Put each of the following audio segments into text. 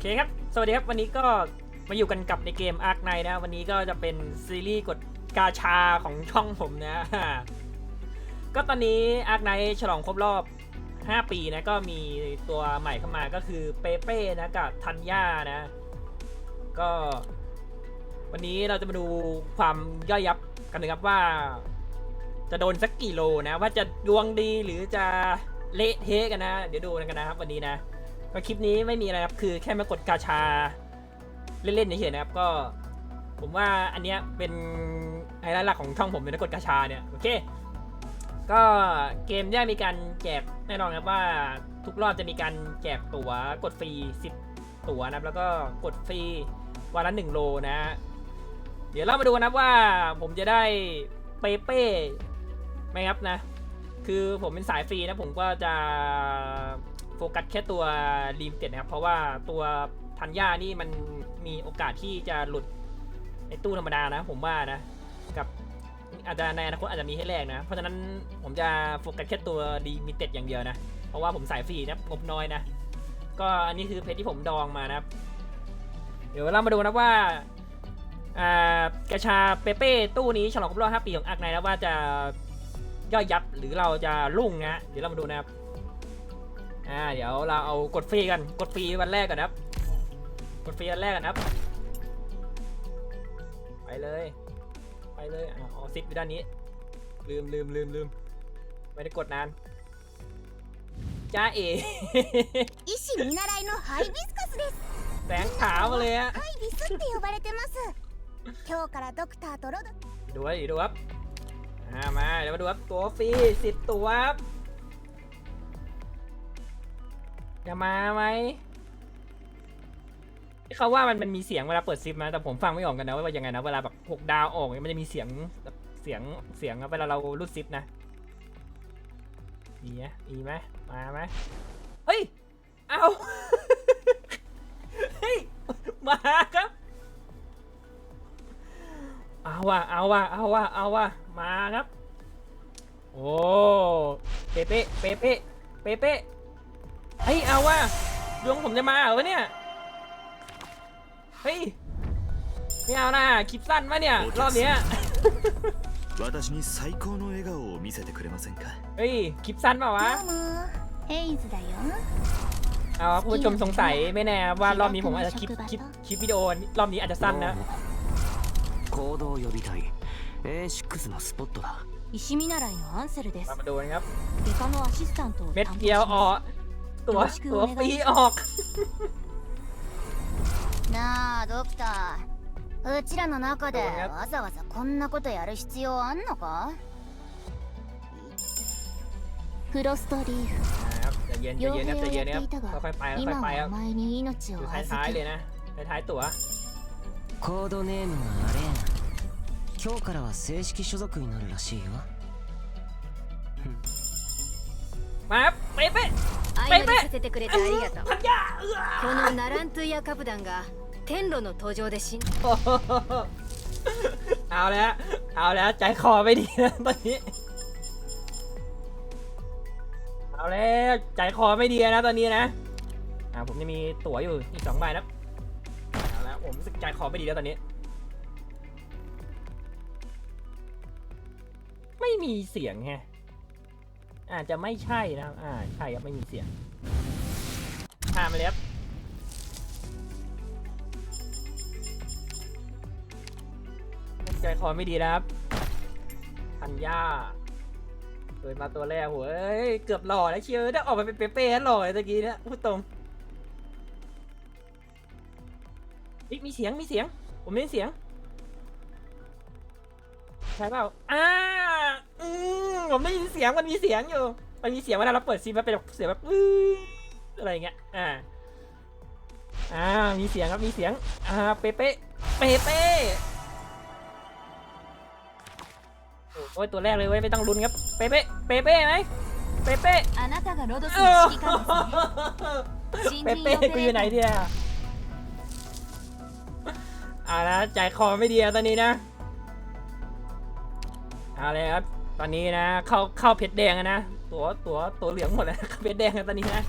เคครับ สวัสดีครับ วันนี้ก็มาอยู่กันกับในเกม Ark Knight นะ วันนี้ก็จะเป็นซีรีส์กดกาชาของช่องผมนะ ก็ตอนนี้ Ark Knight ฉลองครบรอบ 5 ปีนะ ก็มีตัวใหม่เข้ามาก็คือเปเป้นะกับทันย่านะ ก็ วันนี้เราจะมาดูความย่อยยับกันนะครับว่า จะโดนสักกี่โลนะ ว่าจะดวงดีหรือจะเละเทะกันนะ เดี๋ยวดูกันนะครับวันนี้นะ ก็คลิปนี้ไม่มีอะไรครับคือแค่มากดกาชาเล่นๆเฉยๆนะครับก็ ผมว่าอันเนี้ยเป็นไฮไลท์หลักของช่องผมเลยนะกดกาชาเนี่ยโอเค ก็เกมเนี่ยมีการแจกแน่นอนครับว่าทุกรอบจะมีการแจกตั๋วกดฟรี10 ตั๋วนะครับแล้วก็กดฟรีวันละ1โลนะเดี๋ยวเรามาดูกันนะครับว่าผมจะได้เปเป้ไหมครับนะ คือผมเป็นสายฟรีนะผมก็จะ โฟกัสแค่ตัวรีมเต็ดนะครับ เพราะว่าตัวทันย่านี่มันมีโอกาสที่จะหลุดในตู้ธรรมดานะผมว่านะ กับอาจจะในอนาคตอาจจะมีให้แลกนะ เพราะฉะนั้นผมจะโฟกัสแค่ตัวดีมิเต็ดอย่างเดียวนะ เพราะว่าผมสายฟรีนะงบน้อยนะ ก็อันนี้คือเพจที่ผมดองมานะครับ เดี๋ยวเรามาดูนะว่าอ่า กระชาเปเป้ตู้นี้ฉลองครบรอบ5ปีของอักไนแล้วว่าจะย่อยยับหรือเราจะรุ่งนะเดี๋ยวเรามาดูนะครับอ่าเดี๋ยวเราเอากดฟรีกันกดฟรีวันแรกก่อนนะครับ กดฟรีวันแรกก่อนนะครับ ไปเลย ไปเลยอ่ะอ๋อซิปอยู่ด้านนี้ ลืมลืมลืมลืมไม่ได้กดนานจ้าเอ 医師見習いのハイビスカスです แสงขาวมาเลยฮะ ハイビスって呼ばれてます今日からドクターとロド ดูครับดูครับอ่ามาเดี๋ยวมาดูครับตัวฟรีสิบตัวครับ จะมาไหมเขาว่ามันมันมีเสียงเวลาเปิดซิปนะแต่ผมฟังไม่ออกกันนะว่ายังไงนะเวลาแบบหกดาวออกเนี่ยมันจะมีเสียงแบบเสียงเสียงเวลาเรารูดซิปนะมีไหมมีไหมมาไหมเฮ้ยเอาเฮ้ยมาครับเอาว่ะเอาว่ะเอาว่ะเอาว่ะมาครับโอ้เปเป้เปเป้เปเป้ ฮ้ยเอาว่ะดวงผมจะมาเหรอวะเนี่ยเฮ้ยไม่เอานะคลิปสั้นมะเนี่ยรอบเนี้ย 私に最高の笑顔を見せてくれませんか เฮ้ยคลิปสั้นเปล่าวะ どうもヘイズだよ เอาครับคุณผู้ชมสงสัยไม่แน่ว่ารอบนี้ผมอาจจะคลิปคลิปคลิปวิดีโอรอบนี้อาจจะสั้นนะ 行動予備隊 A6 のスポットだ医師見習いのアンセルです เรามาดูนะครับ 外科のアシスタントを เม็ด 担当 เดียว し อ ま อก ตัวตัวฟรีออก なあドクターうちらの中でどうやわざわざこんなことやる必要あんのかすフロストリー นะครับใจเย็นใจ 傭 เย็นนะใจ 兵を เย็น や นะ っていた ครับ が ค่อยๆไปค่ 今 อยๆไปค は รับ お前に命 อ を ยู่ 預 ท้ายๆ け เลยนะท้ายๆตั๋ว コードネームはアレーナ今日からは正式所属になるらしいよ มาครั บเป๊ะเป๊ะ 相乗りさせてくれてありがとう พันยาเอื้อ このナラントゥイヤカブダンが天路の登場で死ん โอ้โหเอาแล้ว เอาแล้วใจคอไม่ดีนะตอนนี้ เอาแล้วใจคอไม่ดีนะตอนนี้นะ อ่าผมจะมีตั๋วอยู่อีกสองใบนะเอาแล้วผมรู้สึกใจคอไม่ดีแล้วตอนนี้ ไม่มีเสียงไง อาจจะไม่ใช่นะครับ อ่า ใช่ครับ ไม่มีเสียงข้ามไปเลยครับใจคอไม่ดีนะครับพันย่าเปิดมาตัวแรกโหเอ้ย เกือบหล่อแล้วเชียวได้ออกมาเป็นเป๊ะๆหล่อเลยตะกี้เนี่ยพูดตรงเฮ้ยมีเสียง มีเสียง ผมได้ยินเสียง ใช่เปล่าอ่าอืม ผมได้ยินเสียงมันมีเสียงอยู่ มันมีเสียงเวลาเราเปิดซีมันเป็นเสียงแบบอะไรเงี้ย อ่า อ่า มีเสียงครับ มีเสียง อ่า เป๊ะเป๊ะเป๊ะเป๊โอ้ยตัวแรกเลยเว้ยไม่ต้องลุ้นครับ เป๊ะเป๊ะเป๊ะเป๊ไหมเป๊ะเป๊ะเป๊ะเป๊ะกูอยู่ไหนเดียอ่านะใจคอไม่ดีตอนนี้นะเอาเลยครับ ตอนนี้นะ เข้าเข้าเพชรแดงนะตัวตัวตัวเหลืองหมดแล้วเข้าเพชรแดงตอนนี้นะ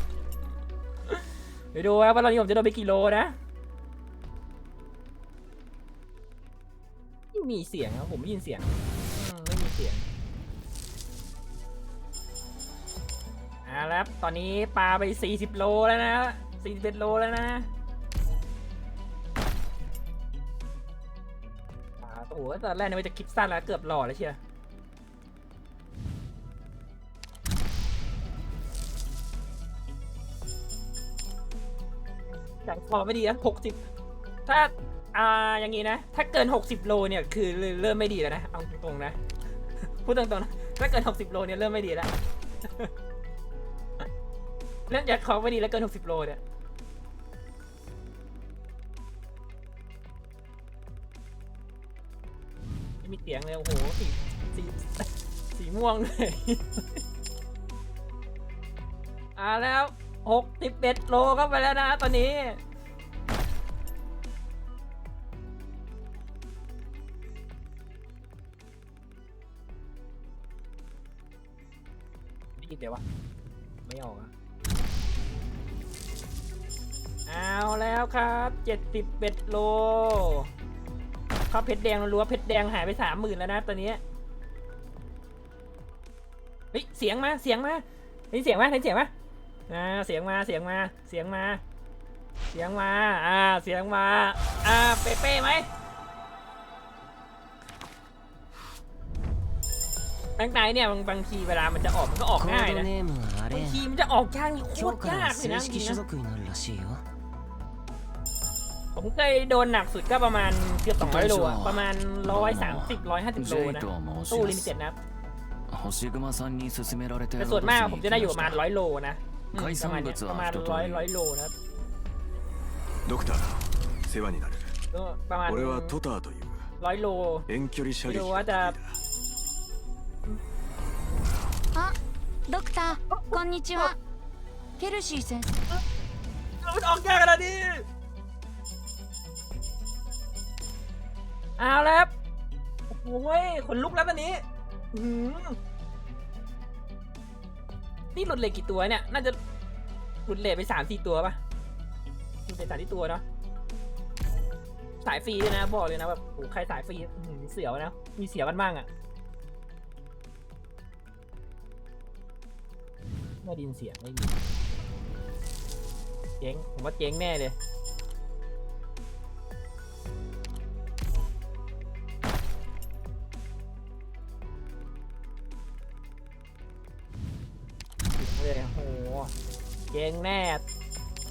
เดี๋ยวดูว่าตอนนี้ผมจะโดนไปกี่โลนะไม่มีเสียงครับผมไม่ยินเสียงไม่มีเสียงอ่าแล้วตอนนี้ปลาไป 40 โลแล้วนะ41โลแล้วนะอ่าโอ้โหตอนแรกนึกว่าจะคลิปสั้นแล้วเกือบหล่อแล้วเชียว อย่างพอไม่ดีนะหกสิบถ้าอ่าอย่างงี้นะ ถ้าเกินหกสิบโลเนี่ยคือเริ่มไม่ดีแล้วนะ เอาตรงๆนะ พูดตรงๆนะ ถ้าเกินหกสิบโลเนี่ยเริ่มไม่ดีแล้ว เริ่มจากของไม่ดีแล้วเกินหกสิบโลเนี่ย ไม่มีเสียงเลย โอ้โห สีสีสีม่วงเลย อ่าแล้ว หกสิบเอ็ดโลเข้าไปแล้วนะตอนนี้ได้ยินเดี๋ยววะ ไม่ออกอะเอาแล้วครับเจ็ดสิบเอ็ดโลข้าเพชรแดงรัวเพชรแดงหายไปสามหมื่นแล้วนะตอนนี้เฮ้ยเสียงมาเสียงมาได้ยินเสียงไหมได้ยินเสียงไหม อ่าเสียงมาเสียงมาเสียงมา เสียงมาอ่าเสียงมาอ่าเป๊ะเป๊ะไหมบางใจเนี่ยบางบางทีเวลามันจะออกมันก็ออกง่ายนะบางทีมันจะออกยากโคตรยากเลยนะจริงนผมเคยโดนหนักสุดก็ประมาณเกือบสองร้อยโลประมาณร้อยสามสิบร้อยห้าสิบโลนะตู้ลิมิเต็ดนะแต่ส่วนมากผมจะได้อยู่ประมาณร้อยโลนะ 海 ประมาณ 産 เนี้ย 物 ประมา は ณ 一通 ร้อย り ร้อยโลนะครับ ドクター世話になる ก็ประมาณ 俺はトターという ร้อยโล 遠距離射撃いやが得意わだだあドクターこんにちはケルシー先生 มันออกยากขนาดนี้เอาแล้วครับโอ้โหยขนลุกแล้วตอนนี้อื้อหือ นี่หลุดเหล็กกี่ตัวเนี่ย น่าจะหลุดเหล็กไปสามสี่ตัวปะหลุดเล็กสามสี่ตัวเนาะ สายฟรีด้วยนะ บอกเลยนะแบบโอ้ใครสายฟรีอื้อหือเสียวนะ มีเสียบ้างบ้างอะไม่ไดยินเสียงไม่ดีเจ๊งผมว่าเจ๊งแน่เลย เลยโอ้โหเจ๊งแน่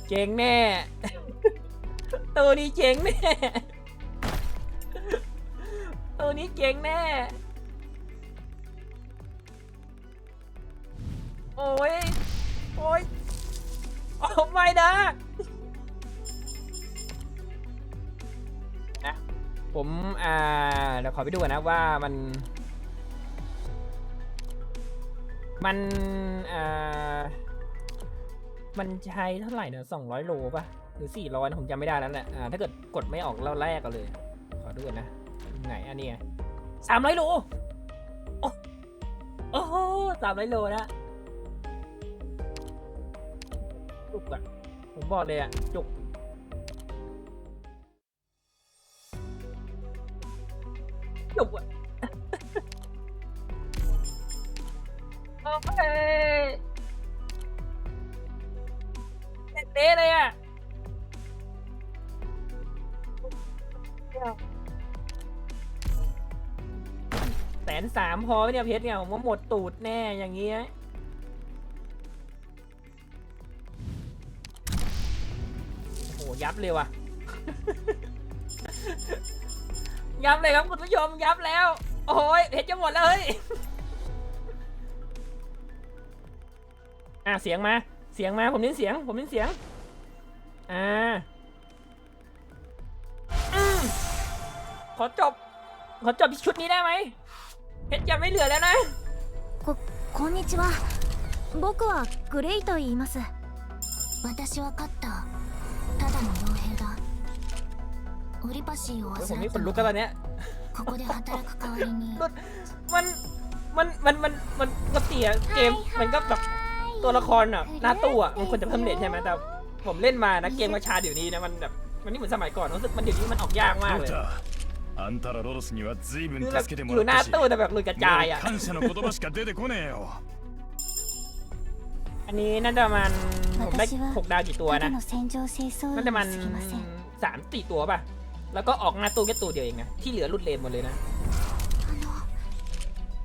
เจ๊งแน่ ตัวนี้เจ๊งแน่ ตัวนี้เจ๊งแน่ โอ้ย โอ้ย โอ้ไม่นะนะ ผม อ่า เดี๋ยวขอไปดูก่อนนะว่ามัน มันอ่ามันใช้เท่าไหร่เนี่ยสองร้อยโลป่ะ หรือสี่ร้อยผมจำไม่ได้แล้วแหละอ่าถ้าเกิดกดไม่ออกเราแรกกันเลย ขอดูก่อนนะ ไหนอันนี้ไงสามร้อยโลโอ้โอ้โหสามร้อยโลนะจุกอะผมบอกเลยอะจุกจุกอะ พอไหมเนี่ยเพชรเนี่ยผมว่าหมดตูดแน่อย่างเงี้ยโอ้โหยับเลยว่ะ ยับเลยครับคุณผู้ชมยับแล้ว โอ้ยเพชรจะหมดแล้วเฮ้ยอะเสียงมา เสียงมาผมได้ยินเสียง ผมได้ยินเสียงอ่าอืมขอจบ ขอจบชุดนี้ได้ไหม เพชรยังไม่เหลือแล้วนะここんにちは僕はグレイと言います私は勝ったただの傭兵だオリパシーを忘れนี่ขนลุกกันตอนเนี้ยここで働く代わりにมันมันมันมันมันปกติอะเกมมันก็แบบตัวละครอะหน้าตัวอะมันควรจะเพิ่มเลทใช่ไหมแต่ผมเล่นมานะเกมกระชาเดี๋ยวนี้นะมันแบบมันนี่เหมือนสมัยก่อนรู้สึกมันเดี๋ยวนี้มันออกยากมากเลย あんたらロドスには随分 คือแบบ 助けて อ も ยู่ ら หน้า ったし ตู้แต่แบบหลุดกระจายอ่ะ もう感謝の言葉しか出てこねえよ อันนี้น่าจะประมันผมได้ 私は หกดาวกี่ตัว ただ นะ の戦場清掃員 น่าจะ に มัน すぎません สามสี่ตัวป่ะ แล้วก็ออกหน้าตู้แค่ตัวเดียวเองนะ ที่เหลือรุดเลนหมดเลยนะ あの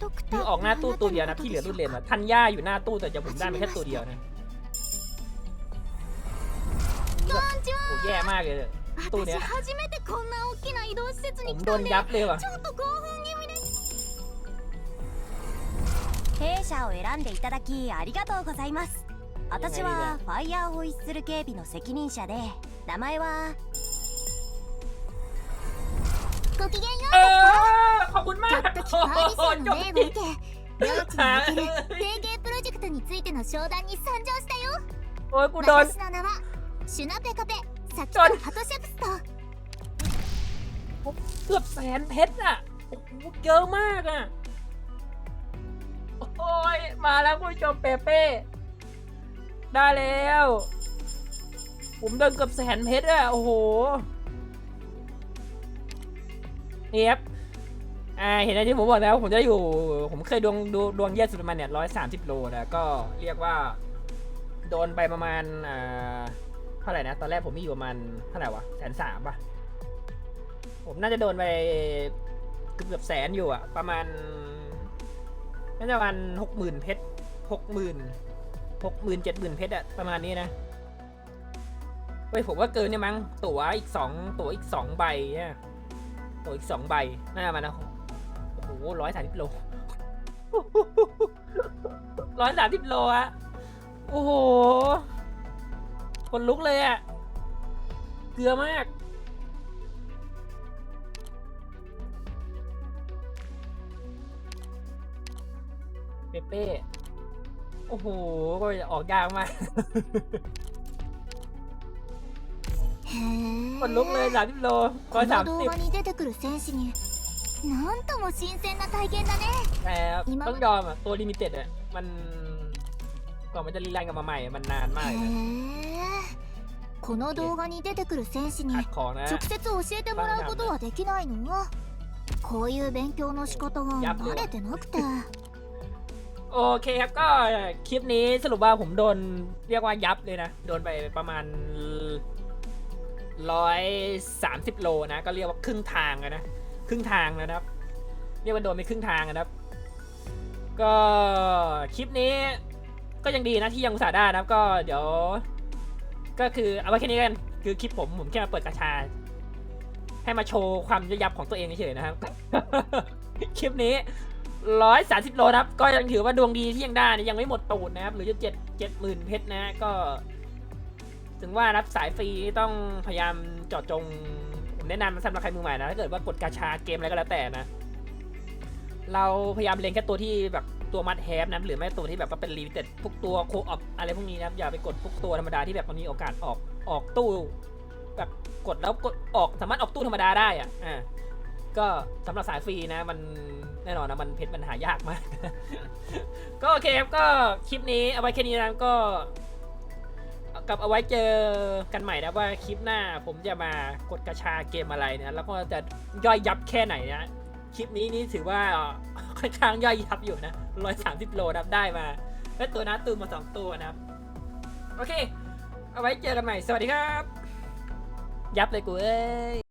ドクタ คือ ー ออกหน้าตู้ตัวเดียว あな นะ た ที่ の เหลือ こと รุด で เล しょ น う อะ か ทันย่าอยู่หน้าตู้แต่จะผมได้มาแค่ตัวเดียวนะโอ้แย่มากเลย ตู้เนี้ย 私初めてこんな大きな移動施設 ผ に ม 来 โด た น んで ยับเลยว่ะ ちょっと興奮気味です弊社を選んでいただきありがとうございます私はファイヤーホイッスル警備の責任者で名前はごきげんよ เออขอบคุณมาก うちょっとキパーリさんの จบ 例を จริ 受 ง け領地における提携プロジェクトについての商談に参上したよ โอ้ยกูโดน 私の名はシュナペカペ サキちょとハトシャプスと เกือบแสนเพชรอ่ะ โอ้โหเยอะมากอ่ะ โอ้ย มาแล้วคุณผู้ชมเปเป้ ได้แล้ว ผมโดนเกือบแสนเพชรอ่ะ โอ้โหนี่ครับอ่า เห็นไหมที่ผมบอกแล้วผมจะอยู่ ผมเคยดวงดูดวงเยี่ยสุดประมาณเนี่ยร้อยสามสิบโลนะ ก็เรียกว่า โดนไปประมาณ อ่า เ ท่าไหร่นะ ตอนแรกผมมีอยู่ประมาณเท่าไหร่วะแสนสามป่ะ ผมน่าจะโดนไปเกือบเกือบแสนอยู่อะประมาณน่าจะประมาณหกหมื่นเพชรหกหมื่นหกหมื่นเจ็ดหมื่นเพชรอะประมาณนี้นะเฮ้ยผมว่าเกินเนี่ยมั้งตั๋วอีกสองตั๋วอีกสองใบเนี่ยตั๋วอีกสองใบน่าจะมานะโอ้โหร้อยสามสิบโลร้อยสามสิบโลอะโอ้โห คนลุกเลยอะเกลือมาก เปเป้โอ้โห ก็ออกยากมาก へ คนลุกเลย え สามสิบโลร้ こ อยสา の ม 動 สิบ 画に出てくる戦士になんとも新鮮な体験だね แต่ 今 ต้องยอมอ่ะ ตัวลิมิเต็ดอ่ะ มันกว่อนมันจะรีแลนกลับมาใหม่อะมันนานมาก へ เลยนะ え この動画に出てくる戦士に ขัดของนะ 直接教えてもらうことはできないのこういう勉強の仕方が慣れてなくて โอเคครับ ก็คลิปนี้สรุปว่าผมโดนเรียกว่ายับเลยนะ โดนไปประมาณร้อยสามสิบโลนะ ก็เรียกว่าครึ่งทางอะนะ ครึ่งทางแล้วนะครับ เรียกว่าโดนไปครึ่งทางอะนะครับ ก็คลิปนี้ก็ยังดีนะที่ยังอุตส่าห์ได้นะครับ ก็เดี๋ยว ก็คือเอาไว้แค่นี้กันคือคลิปผมผมแค่มาเปิดกระชา ให้มาโชว์ความยับของตัวเองเฉยๆนะครับ คลิปนี้ร้อยสาสิบโลครับ ก็ยังถือว่าดวงดีที่ยังได้นะยังไม่หมดตูดนะครับ หรือจะเจ็ดเจ็ดหมื่นเพชรนะ ก็ ถึงว่ารับสายฟรีต้องพยายามเจาะจงผมแนะนำสำหรับใครมือใหม่นะถ้าเกิดว่ากดกาชาเกมอะไรก็แล้วแต่นะ เราพยายามเล็งแค่ตัวที่แบบ ตัวมัดแฮปนะหรือไม่ตัวที่แบบว่าเป็นลิมิเต็ดพวกตัวโคออปอะไรพวกนี้นะอย่าไปกดพวกตัวธรรมดาที่แบบมันมีโอกาสออกออกตู้แบบกดแล้วกดออกสามารถออกตู้ธรรมดาได้อะอ่าก็สำหรับสายฟรีนะมันแน่นอนนะมันเพชรมันหายากมาก ก็โอเคครับก็คลิปนี้เอาไว้แค่นี้นะก็กับเอาไว้เจอกันใหม่นะว่าคลิปหน้าผมจะมากดกระชาเกมอะไรนะแล้วก็จะย่อยยับแค่ไหนนะคลิปนี้นี่ถือว่า ค่อนข้างย่อยยับอยู่นะร้อยสามสิบโลนับได้มาและตัวนะตูนมาสองตัวนะครับ โอเค เอาไว้เจอกันใหม่ สวัสดีครับ ยับเลยกูเอ้ย